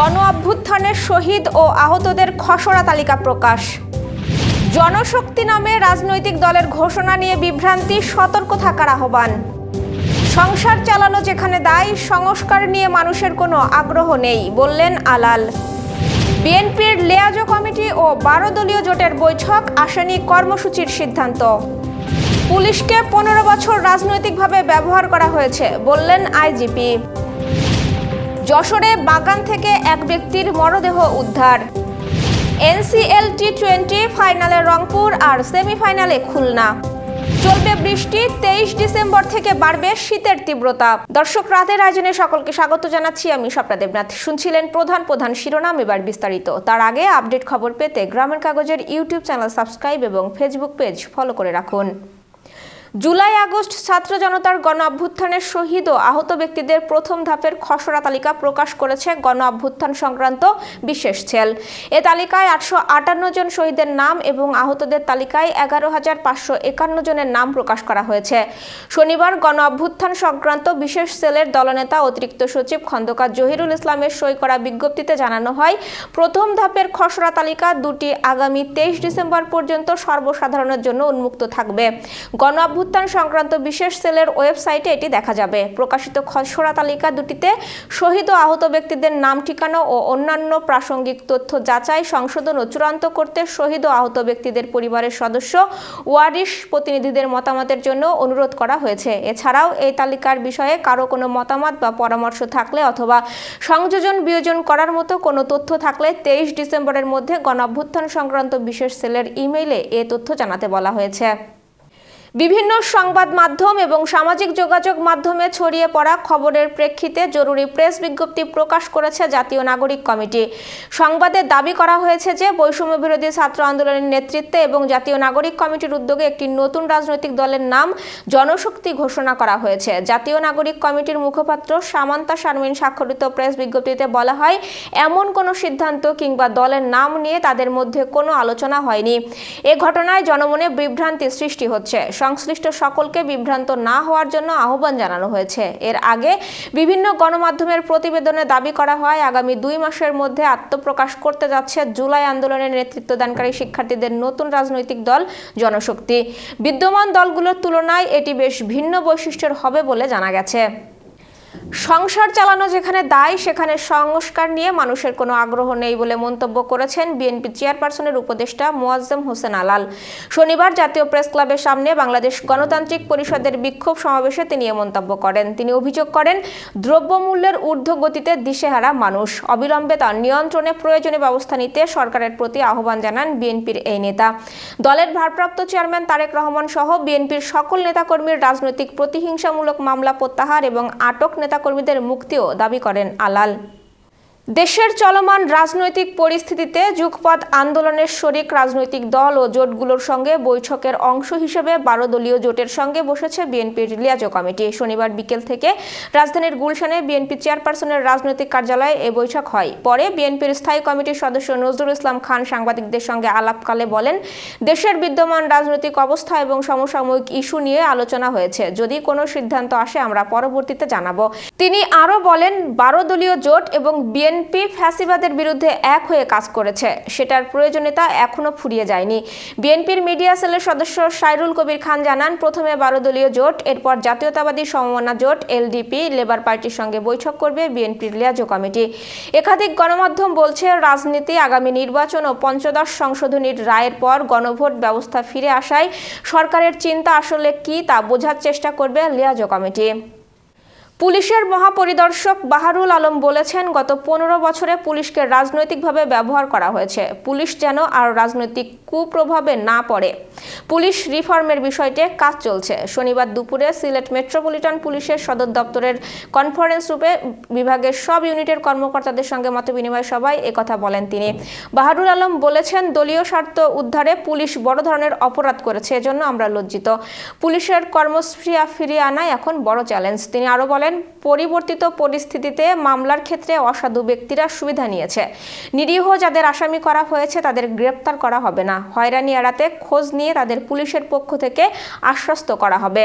গণ অভ্যুত্থানের শহীদ ও আহতদের খসড়া তালিকা প্রকাশ। জনশক্তি নামে রাজনৈতিক দলের ঘোষণা নিয়ে বিভ্রান্তি, সতর্ক থাকার আহ্বান। সংসার চালানো যেখানে দায়, সংস্কার নিয়ে মানুষের কোনো আগ্রহ নেই, বললেন আলাল। বিএনপির লেয়াজো কমিটি ও বারো দলীয় জোটের বৈঠক, আসেনি কর্মসূচির সিদ্ধান্ত। পুলিশকে পনেরো বছর রাজনৈতিকভাবে ব্যবহার করা হয়েছে, বললেন আইজিপি। যশোরে বাগান থেকে এক ব্যক্তির মরদেহ উদ্ধার। এনসিএল টি টোয়েন্টি ফাইনালে রংপুর আর সেমিফাইনালে খুলনা। চলবে বৃষ্টি, তেইশ ডিসেম্বর থেকে বাড়বে শীতের তীব্রতা। দর্শক, রাতের আয়োজনে সকলকে স্বাগত জানাচ্ছি আমি স্বপ্না দেবনাথ। শুনছিলেন প্রধান প্রধান শিরোনাম, এবার বিস্তারিত। তার আগে আপডেট খবর পেতে গ্রামের কাগজের ইউটিউব চ্যানেল সাবস্ক্রাইব এবং ফেসবুক পেজ ফলো করে রাখুন। জুলাই আগস্ট ছাত্র জনতার গণ অভ্যুত্থানের শহীদ ও আহত ব্যক্তিদের প্রথম ধাপের খসড়া তালিকা প্রকাশ করেছে গণ অভ্যুত্থান সংক্রান্ত বিশেষ সেল। এ তালিকায় আটশো আটান্ন জন শহীদের নাম এবং আহতদের তালিকায় এগারো হাজার পাঁচশো একান্ন জনের নাম প্রকাশ করা হয়েছে। শনিবার গণ অভ্যুত্থান সংক্রান্ত বিশেষ সেলের দলনেতা অতিরিক্ত সচিব খন্দকার জহিরুল ইসলামের সই করা বিজ্ঞপ্তিতে জানানো হয়, প্রথম ধাপের খসড়া তালিকা দুটি আগামী তেইশ ডিসেম্বর পর্যন্ত সর্বসাধারণের জন্য উন্মুক্ত থাকবে। গণ অভ্যুত্থান সংক্রান্ত বিশেষ সেলের ওয়েবসাইটে এটি দেখা যাবে। প্রকাশিত খসড়া তালিকা দুটিতে শহীদ ও আহত ব্যক্তিদের নাম, ঠিকানা ও অন্যান্য প্রাসঙ্গিক তথ্য যাচাই, সংশোধন ও চূড়ান্ত করতে শহীদ ও আহত ব্যক্তিদের পরিবারের সদস্য, ওয়ারিশ প্রতিনিধিদের মতামতের জন্য অনুরোধ করা হয়েছে। এছাড়াও এই তালিকার বিষয়ে কারও কোনো মতামত বা পরামর্শ থাকলে অথবা সংযোজন বিয়োজন করার মতো কোনো তথ্য থাকলে তেইশ ডিসেম্বরের মধ্যে গণ অভ্যুত্থান সংক্রান্ত বিশেষ সেলের ইমেইলে এ তথ্য জানাতে বলা হয়েছে। বিভিন্ন সংবাদ মাধ্যম এবং সামাজিক যোগাযোগ মাধ্যমে ছড়িয়ে পড়া খবরের প্রেক্ষিতে জরুরি প্রেস বিজ্ঞপ্তি প্রকাশ করেছে জাতীয় নাগরিক কমিটি। সংবাদে দাবি করা হয়েছে যে, বৈষম্য বিরোধী ছাত্র আন্দোলনের নেতৃত্বে এবং জাতীয় নাগরিক কমিটির উদ্যোগে একটি নতুন রাজনৈতিক দলের নাম জনশক্তি ঘোষণা করা হয়েছে। জাতীয় নাগরিক কমিটির মুখপাত্র সামান্তা শারমিন স্বাক্ষরিত প্রেস বিজ্ঞপ্তিতে বলা হয়, এমন কোনো সিদ্ধান্ত কিংবা দলের নাম নিয়ে তাদের মধ্যে কোনো আলোচনা হয়নি। এ ঘটনায় জনমনে বিভ্রান্তি সৃষ্টি হচ্ছে। সংশ্লিষ্ট সকলকে বিভ্রান্ত না হওয়ার জন্য আহ্বান জানানো হয়েছে। এর আগে বিভিন্ন গণমাধ্যমের প্রতিবেদনে দাবি করা হয়, আগামী দুই মাসের মধ্যে আত্মপ্রকাশ করতে যাচ্ছে জুলাই আন্দোলনের নেতৃত্বদানকারী শিক্ষার্থীদের নতুন রাজনৈতিক দল জনশক্তি। বিদ্যমান দলগুলোর তুলনায় এটি বেশ ভিন্ন বৈশিষ্ট্যের হবে বলে জানা গেছে। সংসার চালানো যেখানে দায়, সেখানে সংস্কার নিয়ে মানুষের কোনো আগ্রহ নেই বলে মন্তব্য করেছেন বিএনপি চেয়ারপারসনের উপদেষ্টা মোয়াজ্জেম হোসেন আলাল। শনিবার জাতীয় প্রেস ক্লাবের সামনে বাংলাদেশ গণতান্ত্রিক পরিষদের বিক্ষোভ সমাবেশে তিনি এ মন্তব্য করেন। তিনি অভিযোগ করেন, দ্রব্যমূল্যের ঊর্ধ্বগতিতে দিশেহারা মানুষ। অবিলম্বে তার নিয়ন্ত্রণে প্রয়োজনীয় ব্যবস্থা নিতে সরকারের প্রতি আহ্বান জানান বিএনপির এই নেতা। দলের ভারপ্রাপ্ত চেয়ারম্যান তারেক রহমান সহ বিএনপির সকল নেতাকর্মীর রাজনৈতিক প্রতিহিংসামূলক মামলা প্রত্যাহার এবং আটক নেতাকর্মীদের মুক্তিও দাবি করেন আলাল। দেশের চলমান রাজনৈতিক পরিস্থিতিতে যুগপৎ আন্দোলনের শরিক রাজনৈতিক দল ও জোটগুলোর সঙ্গে বৈঠকের অংশ হিসেবে বারো দলীয় জোটের সঙ্গে বসেছে বিএনপির লিয়াজো কমিটি। শনিবার বিকেল থেকে রাজধানীর গুলশানে বিএনপি চেয়ারপারসনের রাজনৈতিক কার্যালয়ে এ বৈঠক হয়। পরে বিএনপির স্থায়ী কমিটির সদস্য নজরুল ইসলাম খান সাংবাদিকদের সঙ্গে আলাপকালে বলেন, দেশের বিদ্যমান রাজনৈতিক অবস্থা এবং সমসাময়িক ইস্যু নিয়ে আলোচনা হয়েছে। যদি কোনো সিদ্ধান্ত আসে, আমরা পরবর্তীতে জানাব। তিনি আরও বলেন বারো দলীয় জোট এবং বিএনপি ফ্যাসিবাদের বিরুদ্ধে এক হয়ে কাজ করেছে। সেটার প্রয়োজনীয়তা এখনও ফুরিয়ে যায়নি। বিএনপির মিডিয়া সেলের সদস্য সাইরুল কবির খান জানান, প্রথমে বারো দলীয় জোট, এরপর জাতীয়তাবাদী সমমনা জোট, এলডিপি, লেবার পার্টির সঙ্গে বৈঠক করবে বিএনপির লিয়াজো কমিটি। একাধিক গণমাধ্যম বলছে, রাজনীতি, আগামী নির্বাচন ও পঞ্চদশ সংশোধনীর রায়ের পর গণভোট ব্যবস্থা ফিরে আসায় সরকারের চিন্তা আসলে কি তা বোঝার চেষ্টা করবে লিয়াজো কমিটি। পুলিশের মহাপরিদর্শক বাহারুল আলম বলেছেন, গত পনেরো বছরে পুলিশকে রাজনৈতিকভাবে ব্যবহার করা হয়েছে। পুলিশ যেন আর রাজনৈতিক কুপ্রভাবে না পড়ে। পুলিশ রিফর্মের বিষয়টি কাজ চলছে। শনিবার দুপুরে সিলেট মেট্রোপলিটন পুলিশের সদর দপ্তরের কনফারেন্স রূপে বিভাগের সব ইউনিটের কর্মকর্তাদের সঙ্গে মতবিনিময় সভায় একথা বলেন তিনি। বাহারুল আলম বলেছেন, দলীয় স্বার্থ উদ্ধারে পুলিশ বড় ধরনের অপরাধ করেছে, এজন্য আমরা লজ্জিত। পুলিশের কর্মস্প্রিয়া ফিরিয়ে আনাই এখন বড় চ্যালেঞ্জ। তিনি আরও বলেন পরিবর্তিত পরিস্থিতিতে মামলার ক্ষেত্রে অসাধু ব্যক্তিরা সুবিধা নিয়েছে। নিরীহ যাদের আসামি করা হয়েছে তাদের গ্রেপ্তার করা হবে না। হয়রানি এড়াতে খোঁজ নিয়ে তাদের পুলিশের পক্ষ থেকে আশ্বস্ত করা হবে।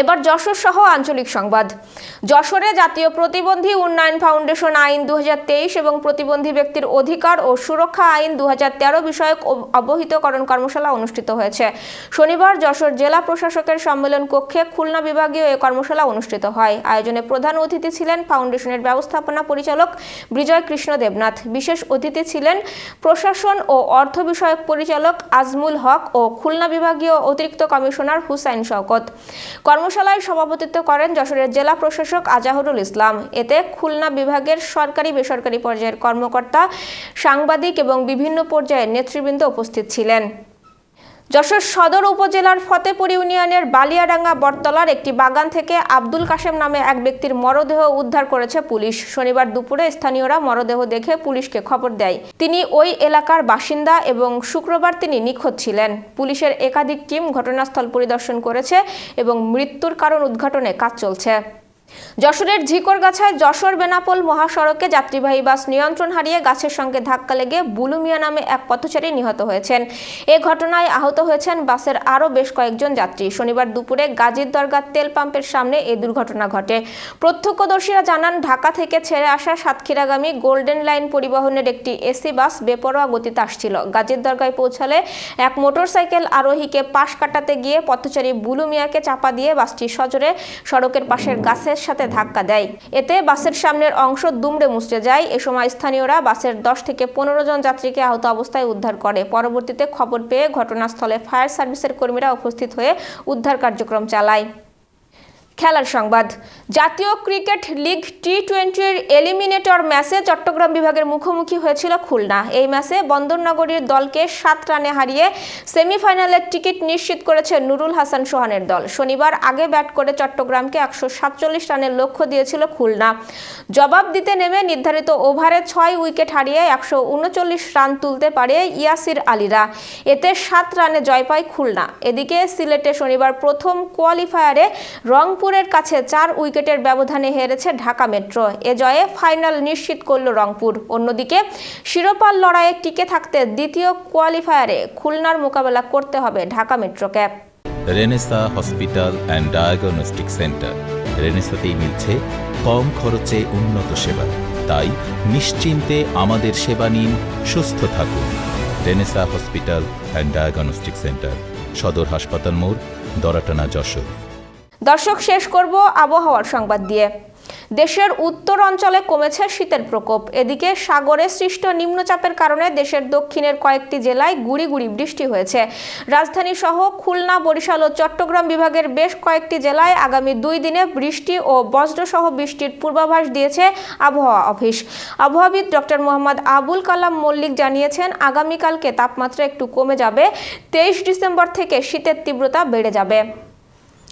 এবার যশোর সহ আঞ্চলিক সংবাদ। যশোরে জাতীয় প্রতিবন্ধী উন্নয়ন ফাউন্ডেশন আইন দুহাজার তেইশ এবং প্রতিবন্ধী ব্যক্তির অধিকার ও সুরক্ষা আইন দুহাজার তেরো বিষয়ক অবহিতকরণ কর্মশালা অনুষ্ঠিত হয়েছে। শনিবার যশোর জেলা প্রশাসকের সম্মেলন কক্ষে খুলনা বিভাগীয় এ কর্মশালা অনুষ্ঠিত হয়। আয়োজনে প্রধান অতিথি ছিলেন ফাউন্ডেশনের ব্যবস্থাপনা পরিচালক বিজয় কৃষ্ণ দেবনাথ। বিশেষ অতিথি ছিলেন প্রশাসন ও অর্থ বিষয়ক পরিচালক আজমুল হক ও খুলনা বিভাগীয় অতিরিক্ত কমিশনার হুসাইন শওকত। কর্মশালায় সভাপতিত্ব করেন যশোরের জেলা প্রশাসক আজাহরুল ইসলাম। এতে খুলনা বিভাগের সরকারি বেসরকারি পর্যায়ের কর্মকর্তা, সাংবাদিক এবং বিভিন্ন পর্যায়ের নেতৃবৃন্দ উপস্থিত ছিলেন। যশোর সদর উপজেলার ফতেপুর ইউনিয়নের বালিয়াডাঙ্গা বটতলার একটি বাগান থেকে আব্দুল কাশেম নামে এক ব্যক্তির মরদেহ উদ্ধার করেছে পুলিশ। শনিবার দুপুরে স্থানীয়রা মরদেহ দেখে পুলিশকে খবর দেয়। তিনি ওই এলাকার বাসিন্দা এবং শুক্রবার তিনি নিখোঁজ ছিলেন। পুলিশের একাধিক টিম ঘটনাস্থল পরিদর্শন করেছে এবং মৃত্যুর কারণ উদ্ঘাটনে কাজ চলছে। যশোরের ঝিকরগাছায় যশোর বেনাপোল মহাসড়কে যাত্রীবাহী বাস নিয়ন্ত্রণ হারিয়ে গাছের সঙ্গে ধাক্কা লেগে বুলুমিয়া নামে এক পথচারী নিহত হয়েছেন। এ ঘটনায় আহত হয়েছেন বাসের আরও বেশ কয়েকজন যাত্রী। শনিবার দুপুরে গাজীর দরগা তেল পাম্পের সামনে এই দুর্ঘটনা ঘটে। প্রত্যক্ষদর্শীরা জানান, ঢাকা থেকে ছেড়ে আসা সাতক্ষীরাগামী গোল্ডেন লাইন পরিবহনের একটি এসি বাস বেপরোয়া গতিতে আসছিল। গাজীর দরগায় পৌঁছালে এক মোটরসাইকেল আরোহীকে পাশ কাটাতে গিয়ে পথচারী বুলুমিয়াকে চাপা দিয়ে বাসটি সজোরে সড়কের পাশের গাছের সাথে ধাক্কা দেয়। এতে বাসের সামনের অংশ দুমড়ে মুচড়ে যায়। এ সময় স্থানীয়রা বাসের দশ থেকে পনেরো জন যাত্রীকে আহত অবস্থায় উদ্ধার করে। পরবর্তীতে খবর পেয়ে ঘটনাস্থলে ফায়ার সার্ভিসের কর্মীরা উপস্থিত হয়ে উদ্ধার কার্যক্রম চালায়। খেলার সংবাদ। জাতীয় ক্রিকেট লিগ টি টোয়েন্টির এলিমিনেটর ম্যাচে চট্টগ্রাম বিভাগের মুখোমুখি হয়েছিল খুলনা। এই ম্যাচে বন্দরনগরীর দলকে সাত রানে হারিয়ে সেমিফাইনালের টিকিট নিশ্চিত করেছে নুরুল হাসান সোহানের দল। শনিবার আগে ব্যাট করে চট্টগ্রামকে একশো সাতচল্লিশ রানের লক্ষ্য দিয়েছিল খুলনা। জবাব দিতে নেমে নির্ধারিত ওভারে ছয় উইকেট হারিয়ে একশো উনচল্লিশ রান তুলতে পারে ইয়াসির আলীরা। এতে সাত রানে জয় পায় খুলনা। এদিকে সিলেটে শনিবার প্রথম কোয়ালিফায়ারে রংপুরের কাছে চার উইকেটের ব্যবধানে হেরেছে ঢাকা মেট্রো। এ জয়ে ফাইনাল নিশ্চিত করল রংপুর। অন্যদিকে শিরোপার লড়াইয়ে টিকে থাকতে দ্বিতীয় কোয়ালিফায়ারে খুলনার মোকাবেলা করতে হবে Dhaka মেট্রোকে Renaissance hospital and diagnostic centre. রেনেসাতেই মিলছে কম খরচে উন্নত সেবা। তাই নিশ্চিন্তে আমাদের সেবা নিন, সুস্থ থাকুন। Renaissance hospital and diagnostic centre, সদর হাসপাতাল মোড়, দরাটানা যশোর। দর্শক, শেষ করব আবহাওয়ার সংবাদ দিয়ে। দেশের উত্তর অঞ্চলে কমেছে শীতের প্রকোপ। এদিকে সাগরে সৃষ্ট নিম্নচাপের কারণে দেশের দক্ষিণের কয়েকটি জেলায় গুড়ি গুড়ি বৃষ্টি হয়েছে। রাজধানী সহ খুলনা, বরিশাল ও চট্টগ্রাম বিভাগের বেশ কয়েকটি জেলায় আগামী দুই দিনে বৃষ্টি ও বজ্রসহ বৃষ্টির পূর্বাভাস দিয়েছে আবহাওয়া অফিস। আবহাওয়াবিদ ডক্টর মোহাম্মদ আবুল কালাম মল্লিক জানিয়েছেন, আগামীকালকে তাপমাত্রা একটু কমে যাবে, তেইশ ডিসেম্বর থেকে শীতের তীব্রতা বেড়ে যাবে।